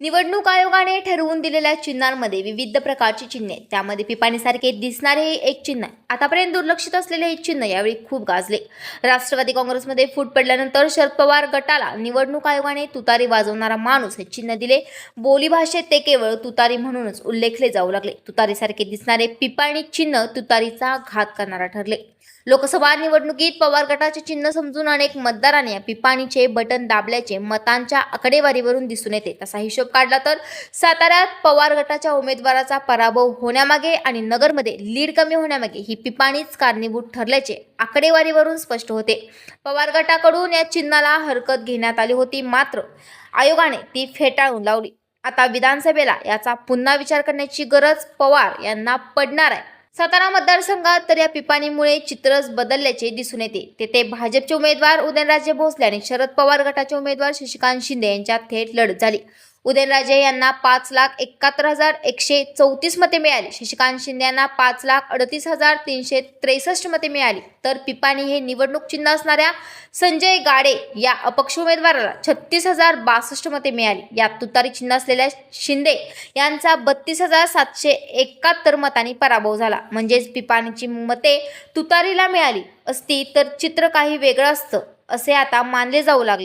निवडणूक आयोगाने ठरवून दिलेल्या चिन्हांमध्ये विविध प्रकारची चिन्हे त्यामध्ये पिपाणीसारखे दिसणारे हे एक चिन्ह आहे. आतापर्यंत दुर्लक्षित असलेले हे चिन्ह यावेळी खूप गाजले. राष्ट्रवादी काँग्रेसमध्ये फूट पडल्यानंतर शरद पवार गटाला निवडणूक आयोगाने तुतारी वाजवणारा माणूस हे चिन्ह दिले. बोलीभाषेत ते केवळ तुतारी म्हणूनच उल्लेखले जाऊ लागले. तुतारीसारखे दिसणारे पिपाणी चिन्ह तुतारीचा घात करणारा ठरले. लोकसभा निवडणुकीत पवार गटाचे चिन्ह समजून अनेक मतदारांनी या पिपाणीचे बटन दाबल्याचे मतांच्या आकडेवारीवरून दिसून येते. तसा हिशोब काढला तर साताऱ्यात पवार गटाच्या उमेदवाराचा पराभव होण्यामागे आणि नगरमध्ये लीड कमी होण्यामागे ही पिपाणीच कारणीभूत ठरल्याचे आकडेवारीवरून स्पष्ट होते. पवार गटाकडून या चिन्हाला हरकत घेण्यात आली होती मात्र आयोगाने ती फेटाळून लावली. आता विधानसभेला याचा पुन्हा विचार करण्याची गरज पवार यांना पडणार आहे. सातारा मतदारसंघात तर या पिपाणीमुळे चित्रच बदलल्याचे दिसून येते. तेथे भाजपचे उमेदवार उदयनराजे भोसले आणि शरद पवार गटाचे उमेदवार शशिकांत शिंदे यांच्यात थेट लढत झाली. उदयनराजे यांना पाच लाख एकाहत्तर हजार एकशे चौतीस मते मिळाली. शशिकांत शिंदे यांना पाच लाख अडतीस हजार तीनशे त्रेसष्ट मते मिळाली. तर पिपाणी हे निवडणूक चिन्ह असणाऱ्या संजय गाडे या अपक्ष उमेदवाराला छत्तीस हजार बासष्ट मते मिळाली. यात तुतारी चिन्ह असलेल्या शिंदे यांचा बत्तीस हजार सातशे एकाहत्तर मतांनी पराभव झाला. म्हणजेच पिपाणीची मते तुतारीला मिळाली असती तर चित्र काही वेगळं असतं असे आता मानले जाऊ लागले.